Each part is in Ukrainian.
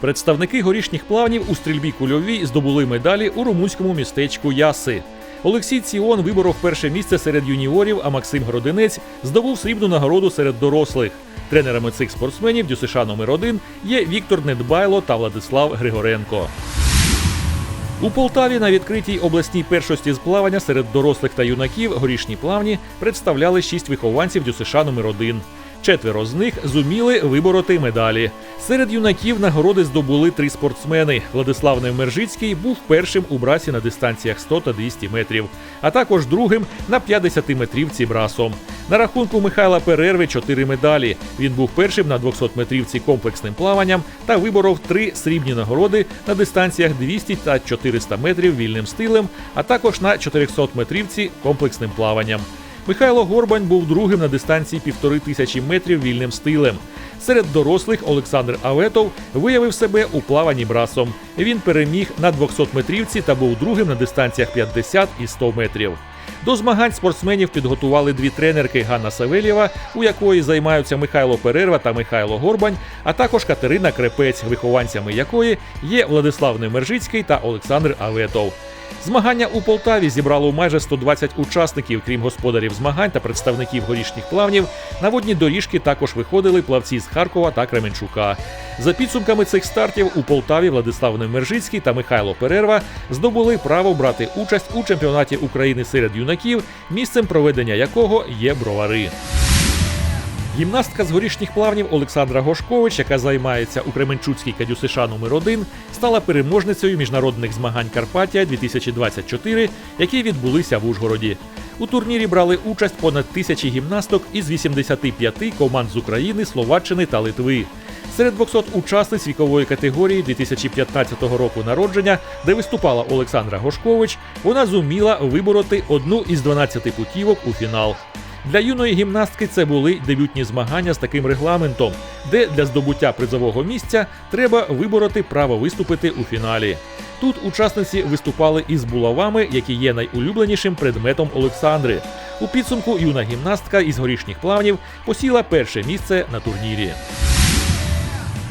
Представники горішніх плавнів у стрільбі кульовій здобули медалі у румунському містечку Яси. Олексій Ціон виборов перше місце серед юніорів, а Максим Гродинець здобув срібну нагороду серед дорослих. Тренерами цих спортсменів ДЮСШ номер 1 є Віктор Недбайло та Владислав Григоренко. У Полтаві на відкритій обласній першості з плавання серед дорослих та юнаків горішні плавні представляли шість вихованців ДЮСШ номер 1 Четверо з них зуміли вибороти медалі. Серед юнаків нагороди здобули три спортсмени. Владислав Невмержицький був першим у брасі на дистанціях 100 та 200 метрів, а також другим на 50-метрівці брасом. На рахунку Михайла Перерви чотири медалі. Він був першим на 200-метрівці комплексним плаванням та виборов три срібні нагороди на дистанціях 200 та 400 метрів вільним стилем, а також на 400-метрівці комплексним плаванням. Михайло Горбань був другим на дистанції півтори тисячі метрів вільним стилем. Серед дорослих Олександр Аветов виявив себе у плаванні брасом. Він переміг на 200-метрівці та був другим на дистанціях 50 і 100 метрів. До змагань спортсменів підготували дві тренерки Ганна Савельєва, у якої займаються Михайло Перерва та Михайло Горбань, а також Катерина Крепець, вихованцями якої є Владислав Немержицький та Олександр Аветов. Змагання у Полтаві зібрало майже 120 учасників, крім господарів змагань та представників горішніх плавнів. На водні доріжки також виходили плавці з Харкова та Кременчука. За підсумками цих стартів у Полтаві Владислав Немержицький та Михайло Перерва здобули право брати участь у чемпіонаті України серед юнаків, місцем проведення якого є бровари. Гімнастка з горішніх плавнів Олександра Гошкович, яка займається у Кременчуцькій КДЮСШ номер 1 стала переможницею міжнародних змагань Карпатія 2024, які відбулися в Ужгороді. У турнірі брали участь понад тисячі гімнасток із 85 команд з України, Словаччини та Литви. Серед 200 учасниць вікової категорії 2015 року народження, де виступала Олександра Гошкович, вона зуміла вибороти одну із 12 путівок у фінал. Для юної гімнастки це були дебютні змагання з таким регламентом, де для здобуття призового місця треба вибороти право виступити у фіналі. Тут учасниці виступали із булавами, які є найулюбленішим предметом Олександри. У підсумку юна гімнастка із горішніх плавнів посіла перше місце на турнірі.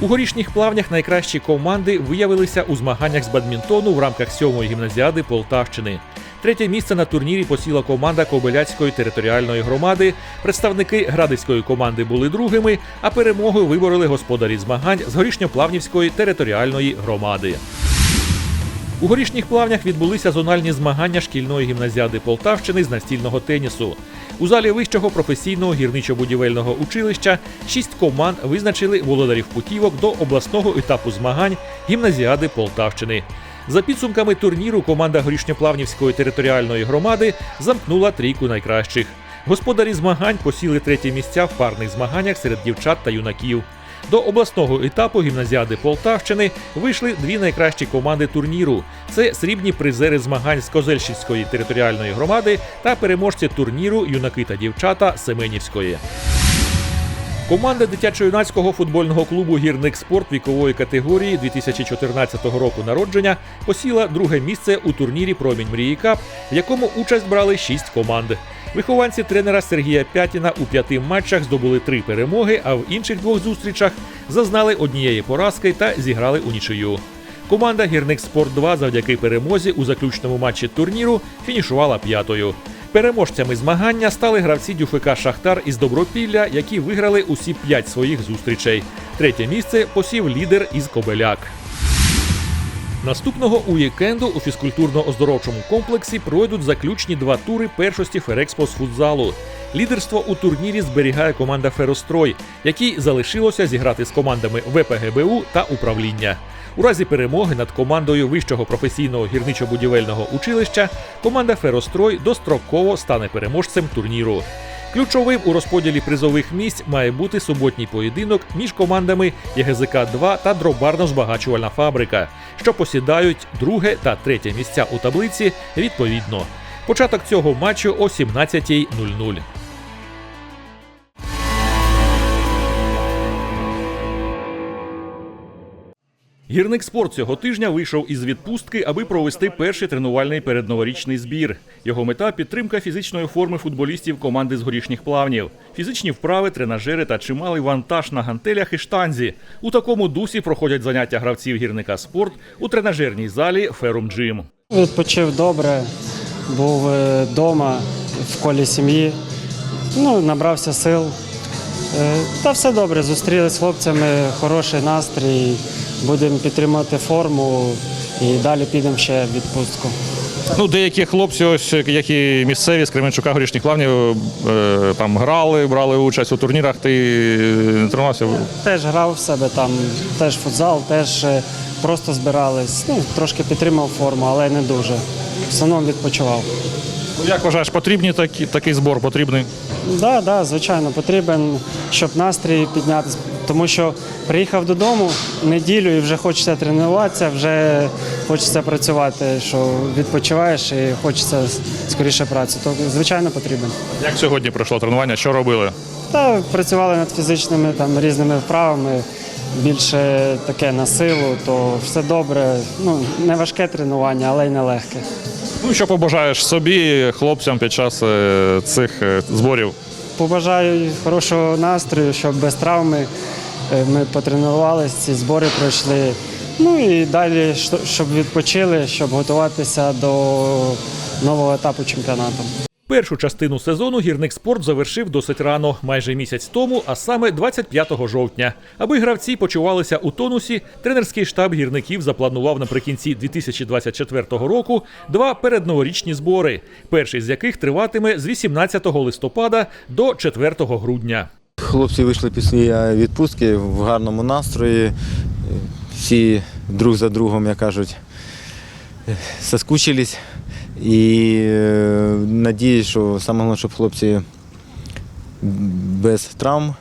У горішніх плавнях найкращі команди виявилися у змаганнях з бадмінтону в рамках сьомої гімназіади Полтавщини. Третє місце на турнірі посіла команда Кобиляцької територіальної громади. Представники градицької команди були другими, а перемогу вибороли господарі змагань з горішньоплавнівської територіальної громади. У горішніх плавнях відбулися зональні змагання шкільної гімназіади Полтавщини з настільного тенісу. У залі вищого професійного гірничо-будівельного училища шість команд визначили володарів путівок до обласного етапу змагань гімназіади Полтавщини. За підсумками турніру команда горішньоплавнівської територіальної громади замкнула трійку найкращих. Господарі змагань посіли треті місця в парних змаганнях серед дівчат та юнаків. До обласного етапу гімназіади Полтавщини вийшли дві найкращі команди турніру: це срібні призери змагань з Козельщицької територіальної громади та переможці турніру юнаки та дівчата Семенівської. Команда дитячо-юнацького футбольного клубу Гірник спорт вікової категорії 2014 року народження посіла друге місце у турнірі Промінь мрії Кап, в якому участь брали шість команд. Вихованці тренера Сергія Пятіна у п'яти матчах здобули три перемоги, а в інших двох зустрічах зазнали однієї поразки та зіграли у нічию. Команда Гірник Спорт 2 завдяки перемозі у заключному матчі турніру фінішувала п'ятою. Переможцями змагання стали гравці Дюфика Шахтар із Добропілля, які виграли усі п'ять своїх зустрічей. Третє місце посів лідер із Кобеляк. Наступного уікенду у фізкультурно-оздоровчому комплексі пройдуть заключні два тури першості Ферекспо з футзалу. Лідерство у турнірі зберігає команда Ферострой, якій залишилося зіграти з командами ВПГБУ та управління. У разі перемоги над командою вищого професійного гірничо-будівельного училища команда Ферострой достроково стане переможцем турніру. Ключовим у розподілі призових місць має бути суботній поєдинок між командами єгзк 2 та дробарно-збагачувальна фабрика, що посідають друге та третє місця у таблиці відповідно. Початок цього матчу о 17.00. Гірник спорт цього тижня вийшов із відпустки, аби провести перший тренувальний передноворічний збір. Його мета підтримка фізичної форми футболістів команди з горішніх плавнів, фізичні вправи, тренажери та чималий вантаж на гантелях і штанзі. У такому дусі проходять заняття гравців гірника спорт у тренажерній залі Ферум Джим. Відпочив добре, був вдома в колі сім'ї, ну, набрався сил. Е, Та все добре, зустрілися з хлопцями, хороший настрій, будемо підтримувати форму і далі підемо ще в відпустку. Ну, деякі хлопці, ось які місцеві з Кременчука горішніх плавнів, е, там грали, брали участь у турнірах. Ти не тренувався? Теж грав в себе там, теж футзал, теж е, просто збирались. Ну, трошки підтримав форму, але не дуже. В основному відпочивав. Як вважаєш, потрібний такий, такий збор? Потрібний? Так, да, да, звичайно, потрібен, щоб настрій піднятися. Тому що приїхав додому неділю і вже хочеться тренуватися, вже хочеться працювати, що відпочиваєш і хочеться скоріше праці. То звичайно потрібен. Як сьогодні пройшло тренування? Що робили? Та працювали над фізичними там різними вправами, більше таке на силу, то все добре. Ну не важке тренування, але й не легке. Ну, що побажаєш собі, хлопцям під час е, цих е, зборів? Побажаю хорошого настрою, щоб без травми е, ми потренувалися, ці збори пройшли. Ну і далі, щоб відпочили, щоб готуватися до нового етапу чемпіонату. Першу частину сезону гірник спорт завершив досить рано, майже місяць тому, а саме 25 жовтня. Аби гравці почувалися у тонусі, тренерський штаб гірників запланував наприкінці 2024 року два передноворічні збори, перший з яких триватиме з 18 листопада до 4 грудня. Хлопці вийшли після відпустки в гарному настрої. Всі друг за другом, як кажуть, соскучились. І е, надіюсь, що саме головне, щоб хлопці без травм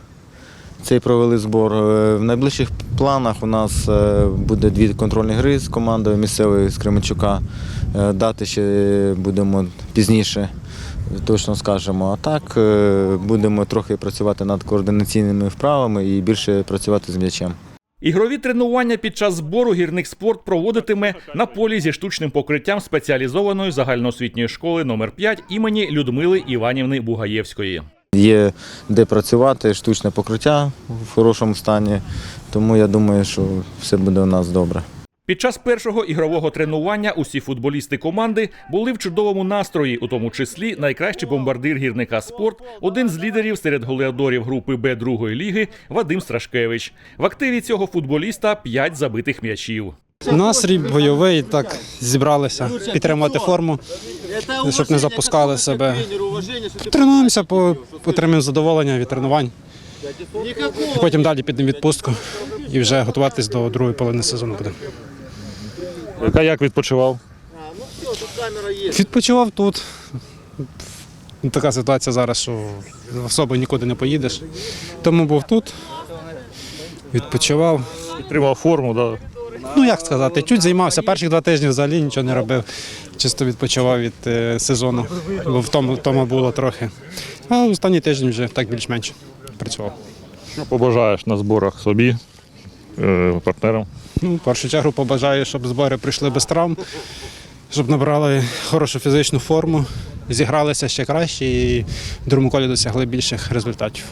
цей провели збор. Е, В найближчих планах у нас е, буде дві контрольні гри з командою місцевої з Кременчука. Дати ще будемо пізніше точно скажемо. А так будемо трохи працювати над координаційними вправами і більше працювати з м'ячем. Ігрові тренування під час збору гірник спорт проводитиме на полі зі штучним покриттям спеціалізованої загальноосвітньої школи номер 5 імені Людмили Іванівни Бугаєвської. Є де працювати, штучне покриття в хорошому стані, тому я думаю, що все буде у нас добре. Під час першого ігрового тренування усі футболісти команди були в чудовому настрої, у тому числі найкращий бомбардир гірника спорт, один з лідерів серед голеадорів групи Б другої ліги Вадим Страшкевич. В активі цього футболіста 5 забитих м'ячів. Настрій бойовий, так зібралися підтримувати форму, щоб не запускали себе. Тренуємося, отримуємо задоволення від тренувань. Потім далі підемо відпустку і вже готуватись до другої половини сезону будемо. Яка як відпочивав? Відпочивав тут. Така ситуація зараз, що особо нікуди не поїдеш. Тому був тут, відпочивав. Підтримав форму, да. Ну як сказати, чуть займався. Перших два тижні взагалі нічого не робив. Чисто відпочивав від е, сезону, бо в тому, тому було трохи. А останній тиждень вже так більш-менш працював. Що побажаєш на зборах собі, е, партнерам? Ну, в першу чергу побажаю, щоб збори прийшли без травм, щоб набрали хорошу фізичну форму, зігралися ще краще і в другому колі досягли більших результатів.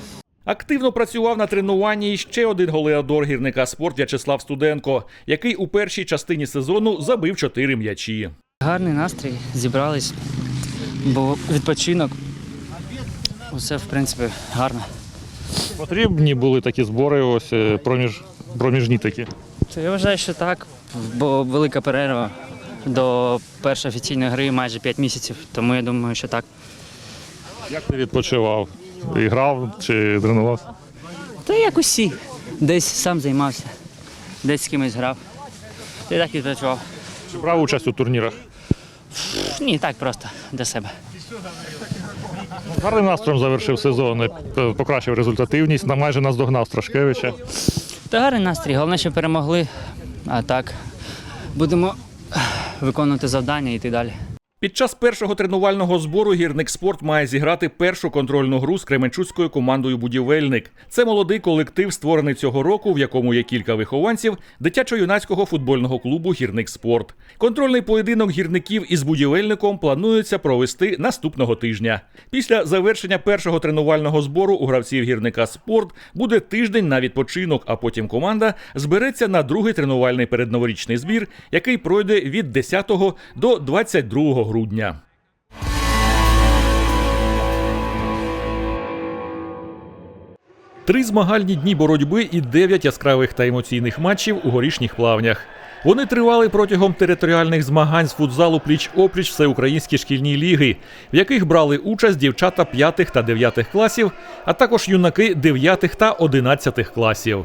Активно працював на тренуванні і ще один голеадор гірника спорт В'ячеслав Студенко, який у першій частині сезону забив 4 м'ячі. Гарний настрій, зібрались, бо відпочинок. Усе, в принципі, гарно. Потрібні були такі збори, ось е, проміж, проміжні такі. Я вважаю, що так, бо велика перерва до першої офіційної гри майже 5 місяців, тому я думаю, що так. Як ти відпочивав? І грав чи тренувався? Та як усі. Десь сам займався, десь з кимось грав. І так відпочивав. Чи брав участь у турнірах? Ні, так просто для себе. Гарним настроєм завершив сезон, е, покращив результативність, майже наздогнав Страшкевича. Та гарний настрій, головне, що перемогли. А так, будемо виконувати завдання і йти далі. Під час першого тренувального збору гірник спорт має зіграти першу контрольну гру з кременчуцькою командою Будівельник. Це молодий колектив, створений цього року, в якому є кілька вихованців дитячо-юнацького футбольного клубу Гірник спорт. Контрольний поєдинок гірників із будівельником планується провести наступного тижня. Після завершення першого тренувального збору у гравців гірника спорт буде тиждень на відпочинок, а потім команда збереться на другий тренувальний передноворічний збір, який пройде від 10 до 22 грудня. Три змагальні дні боротьби і дев'ять яскравих та емоційних матчів у горішніх плавнях. Вони тривали протягом територіальних змагань з футзалу пліч-опліч всеукраїнські шкільні ліги, в яких брали участь дівчата 5 та 9 класів, а також юнаки 9 та 11 класів.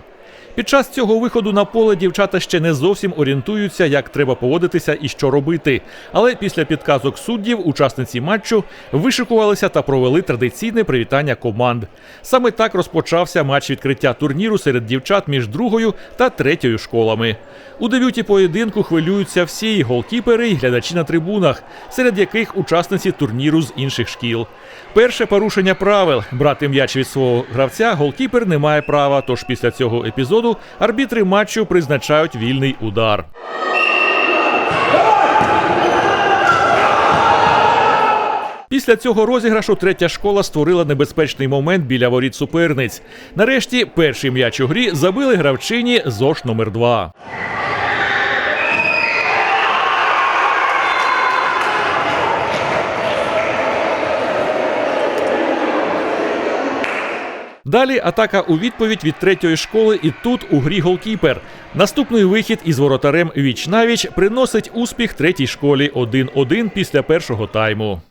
Під час цього виходу на поле дівчата ще не зовсім орієнтуються, як треба поводитися і що робити. Але після підказок суддів учасниці матчу вишикувалися та провели традиційне привітання команд. Саме так розпочався матч відкриття турніру серед дівчат між другою та третьою школами. У дебюті поєдинку хвилюються всі і голкіпери і глядачі на трибунах, серед яких учасниці турніру з інших шкіл. Перше порушення правил брати м'яч від свого гравця голкіпер не має права. Тож після цього епізоду арбітри матчу призначають вільний удар. Після цього розіграшу третя школа створила небезпечний момент біля воріт суперниць. Нарешті перший м'яч у грі забили гравчині ЗОШ номер 2 Далі атака у відповідь від третьої школи, і тут у грі голкіпер. Наступний вихід із воротарем віч навіч приносить успіх третій школі 1-1 після першого тайму.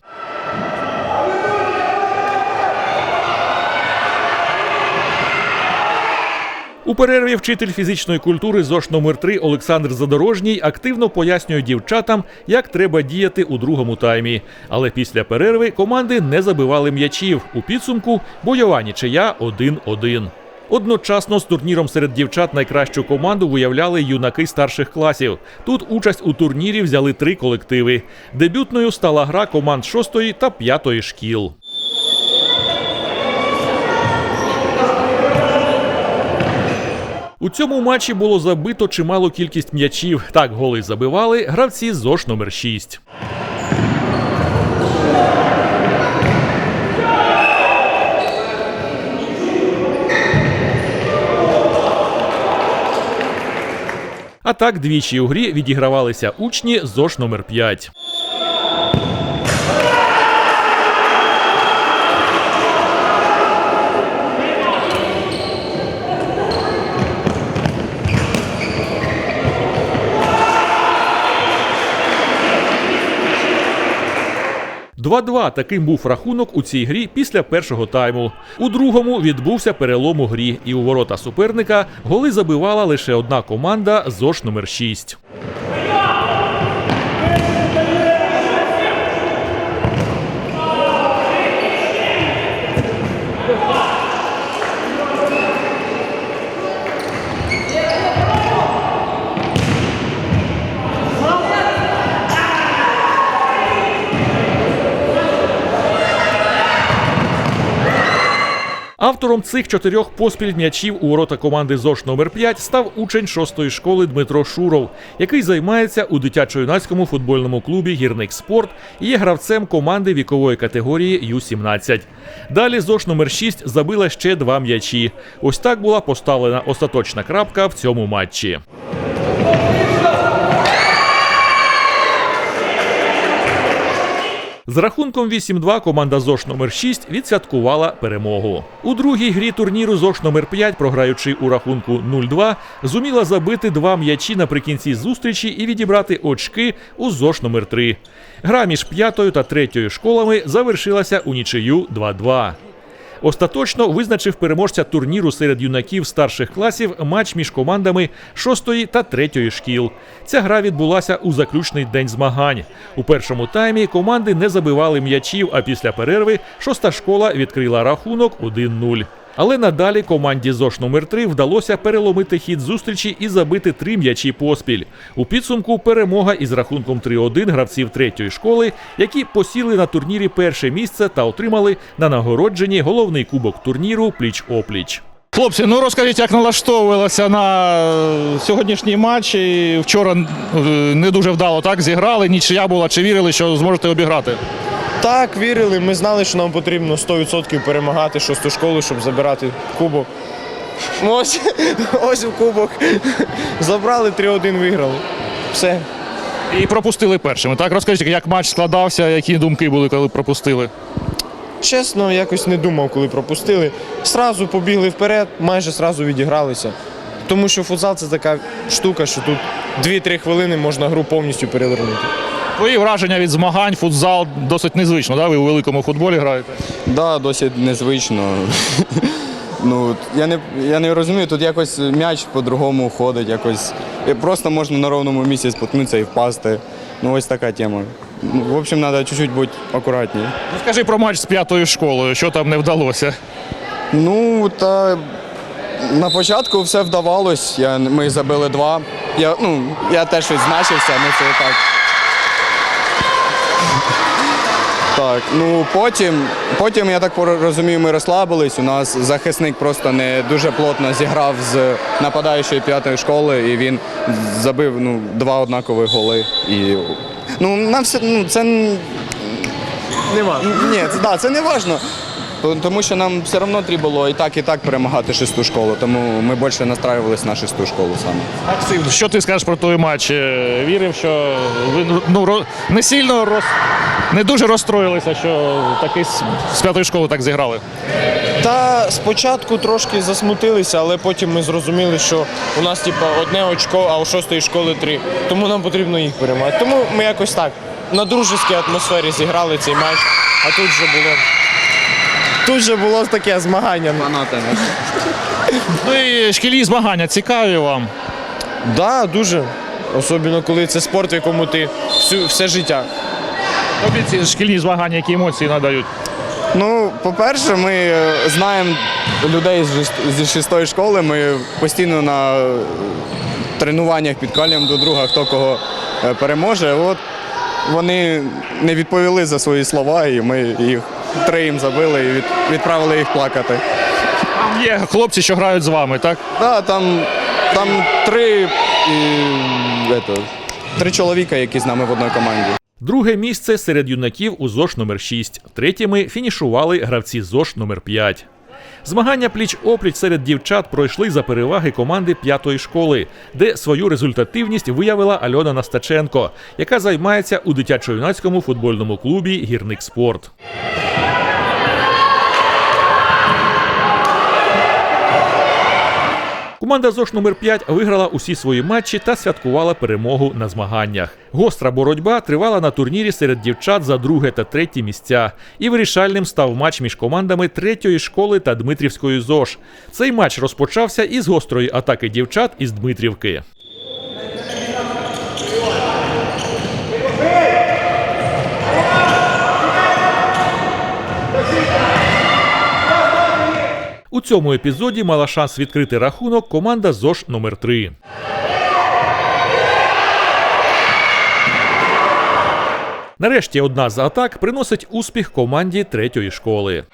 У перерві вчитель фізичної культури ЗОШ номер 3 Олександр Задорожній активно пояснює дівчатам, як треба діяти у другому таймі. Але після перерви команди не забивали м'ячів. У підсумку бойова нічия 1-1. Одночасно з турніром серед дівчат найкращу команду виявляли юнаки старших класів. Тут участь у турнірі взяли три колективи. Дебютною стала гра команд 6 та 5 шкіл. У цьому матчі було забито чималу кількість м'ячів. Так голи забивали гравці ЗОШ номер 6. А так двічі у грі відігравалися учні ЗОШ номер 5. Два-два таким був рахунок у цій грі після першого тайму. У другому відбувся перелом у грі, і у ворота суперника голи забивала лише одна команда ЗОШ номер 6. Автором цих чотирьох поспіль м'ячів у ворота команди ЗОШ номер 5 став учень шостої школи Дмитро Шуров, який займається у дитячо-юнацькому футбольному клубі Гірник Спорт і є гравцем команди вікової категорії Ю-17. Далі ЗОШ номер 6 забила ще два м'ячі. Ось так була поставлена остаточна крапка в цьому матчі. З рахунком 8-2 команда ЗОШ номер 6 відсвяткувала перемогу. У другій грі турніру ЗОШ номер 5, програючи у рахунку 0-2, зуміла забити два м'ячі наприкінці зустрічі і відібрати очки у ЗОШ номер 3. Гра між п'ятою та третьою школами завершилася у нічию 2-2. Остаточно визначив переможця турніру серед юнаків старших класів матч між командами 6 та 3 шкіл. Ця гра відбулася у заключний день змагань. У першому таймі команди не забивали м'ячів, а після перерви шоста школа відкрила рахунок 1-0. Але надалі команді ЗОШ номер 3 вдалося переломити хід зустрічі і забити три м'ячі поспіль. У підсумку перемога із рахунком 3-1 гравців третьої школи, які посіли на турнірі перше місце та отримали на нагородженні головний кубок турніру пліч-опліч. Хлопці, ну розкажіть, як налаштовувалися на е, сьогоднішній матч. І Вчора е, не дуже вдало так зіграли. Нічия була. Чи вірили, що зможете обіграти? Так, вірили. Ми знали, що нам потрібно 100% перемагати шосту школу, щоб забирати кубок. Ось, ось в кубок. Забрали 3-1, виграли. Все. І пропустили першими. Так, розкажіть, як матч складався, які думки були, коли пропустили? Чесно, якось не думав, коли пропустили. Сразу побігли вперед, майже сразу відігралися. Тому що футзал це така штука, що тут 2-3 хвилини можна гру повністю перевернути. Твої враження від змагань, футзал досить незвично, да? ви у великому футболі граєте. Да, досить незвично. Ну, я не, я не розумію, тут якось м'яч по-другому ходить, якось. Просто можна на ровному місці споткнутися і впасти. Ну, ось така тема. Ну, В общем, треба чуть-чуть бути акуратніше. Розкажи про матч з п'ятою школою, що там не вдалося. Ну, та на початку все вдавалось. Я, ми забили два. Я, ну, я теж відзначився, ну це так. Так, ну потім, потім, я так розумію, ми розслабились. У нас захисник просто не дуже плотно зіграв з нападаючої п'ятої школи, і він забив ну, два однакові голи. І, ну, нам все, ну, це Не важко. ні, це, да, це не важливо. Тому що нам все одно треба було і так, і так перемагати шесту школу. Тому ми більше настраювалися на шесту школу саме. Максим, що ти скажеш про той матч? Е, Вірив, що ви ну, не сильно роз... не дуже розстроїлися, що таки з, з п'ятої школи так зіграли. Та спочатку трошки засмутилися, але потім ми зрозуміли, що у нас типу, одне очко, а у шостої школи три. Тому нам потрібно їх перемагати. Тому ми якось так на дружеській атмосфері зіграли цей матч, а тут вже було. Тут же було таке змагання. Ну і шкільні змагання цікаві вам. Да, дуже. Особливо, коли це спорт, в якому ти всю, все життя. Тобі ці шкільні змагання, які емоції надають. Ну, по-перше, ми е, знаємо людей зі шестої школи. Ми постійно на тренуваннях підкалюємо до друга, хто кого е, переможе. От вони не відповіли за свої слова, і ми їх три їм забили і відправили їх плакати. Там є хлопці, що грають з вами, так? Да, там, там три, і, это, три чоловіка, які з нами в одній команді. Друге місце серед юнаків у ЗОШ номер 6 Третіми фінішували гравці ЗОШ номер 5 Змагання пліч-опліч серед дівчат пройшли за переваги команди п'ятої школи, де свою результативність виявила Альона Настаченко, яка займається у дитячо-юнацькому футбольному клубі Гірник Спорт. Команда ЗОШ номер 5 виграла усі свої матчі та святкувала перемогу на змаганнях. Гостра боротьба тривала на турнірі серед дівчат за друге та третє місця. І вирішальним став матч між командами третьої школи та Дмитрівської ЗОШ. Цей матч розпочався із гострої атаки дівчат із Дмитрівки. У цьому епізоді мала шанс відкрити рахунок команда ЗОШ номер 3 Нарешті одна з атак приносить успіх команді третьої школи.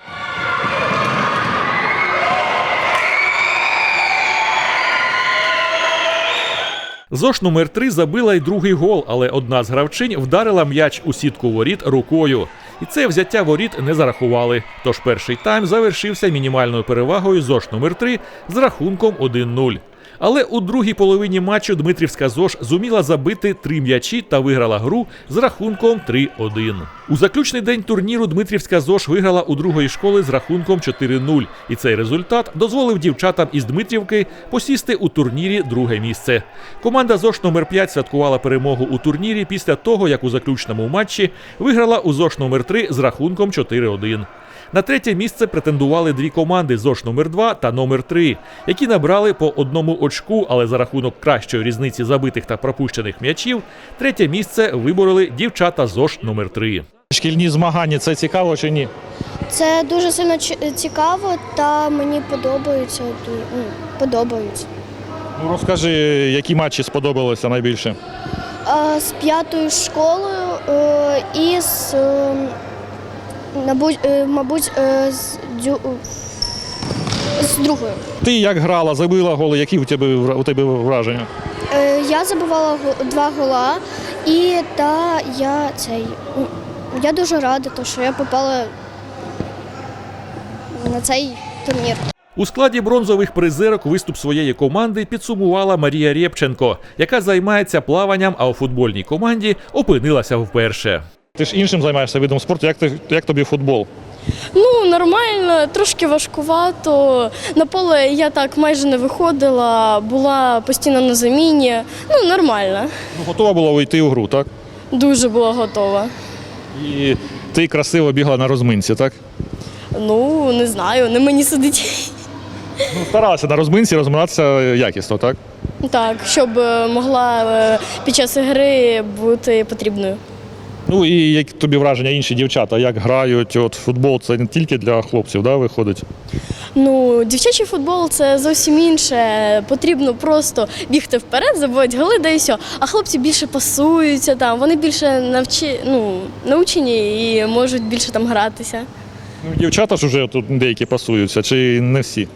ЗОШ номер 3 забила й другий гол, але одна з гравчинь вдарила м'яч у сітку воріт рукою. І це взяття воріт не зарахували. Тож перший тайм завершився мінімальною перевагою ЗОШ номер 3 з рахунком 1-0. Але у другій половині матчу Дмитрівська ЗОЖ зуміла забити три м'ячі та виграла гру з рахунком 3-1. У заключний день турніру Дмитрівська ЗОЖ виграла у другої школи з рахунком 4-0. І цей результат дозволив дівчатам із Дмитрівки посісти у турнірі друге місце. Команда ЗОЖ номер 5 святкувала перемогу у турнірі після того, як у заключному матчі виграла у ЗОЖ номер 3 з рахунком 4-1. На третє місце претендували дві команди ЗОШ номер 2 та номер 3 які набрали по одному очку, але за рахунок кращої різниці забитих та пропущених м'ячів, третє місце вибороли дівчата ЗОШ номер 3 Шкільні змагання це цікаво чи ні? Це дуже сильно цікаво та мені подобається. ну, подобається. Ну розкажи, які матчі сподобалися найбільше? З п'ятою школою е, і з, е, набу- е, мабуть, е, з, дю- з другою. Ти як грала, забила голи, які у тебе у тебе враження? Е, Я забивала два гола, і та я цей. Я дуже рада, що я попала на цей турнір. У складі бронзових призерок виступ своєї команди підсумувала Марія Рєпченко, яка займається плаванням, а у футбольній команді опинилася вперше. Ти ж іншим займаєшся видом спорту. Як, ти, як тобі футбол? Ну, нормально, трошки важкувато. На поле я так майже не виходила, була постійно на заміні. Ну, нормально. Ну, готова була увійти у гру, так? Дуже була готова. І ти красиво бігла на розминці, так? Ну, не знаю, не мені судить. Ну, старалася на розминці розминатися якісно, так? Так, щоб е, могла е, під час гри бути потрібною. Ну і як тобі враження інші дівчата, як грають? От футбол це не тільки для хлопців, да, виходить? Ну, дівчачий футбол це зовсім інше. Потрібно просто бігти вперед, забивати голи, да і все. А хлопці більше пасуються там, вони більше навчи, ну, научені і можуть більше там гратися. Ну, дівчата ж вже тут деякі пасуються, чи не всі?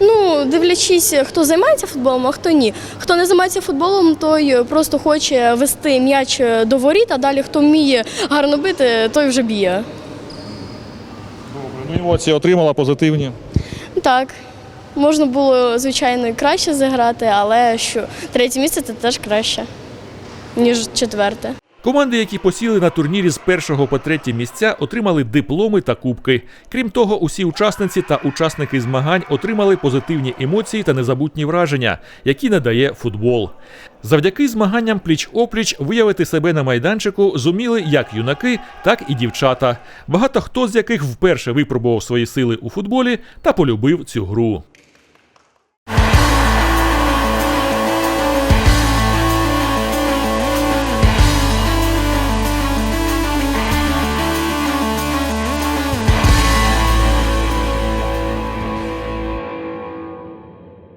Ну, дивлячись, хто займається футболом, а хто ні. Хто не займається футболом, той просто хоче вести м'яч до воріт, а далі хто вміє гарно бити, той вже б'є. Добре, Ну, емоції отримала позитивні. Так. Можна було, звичайно, і краще заграти, але що третє місце це теж краще, ніж четверте. Команди, які посіли на турнірі з першого по третє місця, отримали дипломи та кубки. Крім того, усі учасниці та учасники змагань отримали позитивні емоції та незабутні враження, які надає футбол. Завдяки змаганням пліч-опліч виявити себе на майданчику зуміли як юнаки, так і дівчата. Багато хто з яких вперше випробував свої сили у футболі та полюбив цю гру.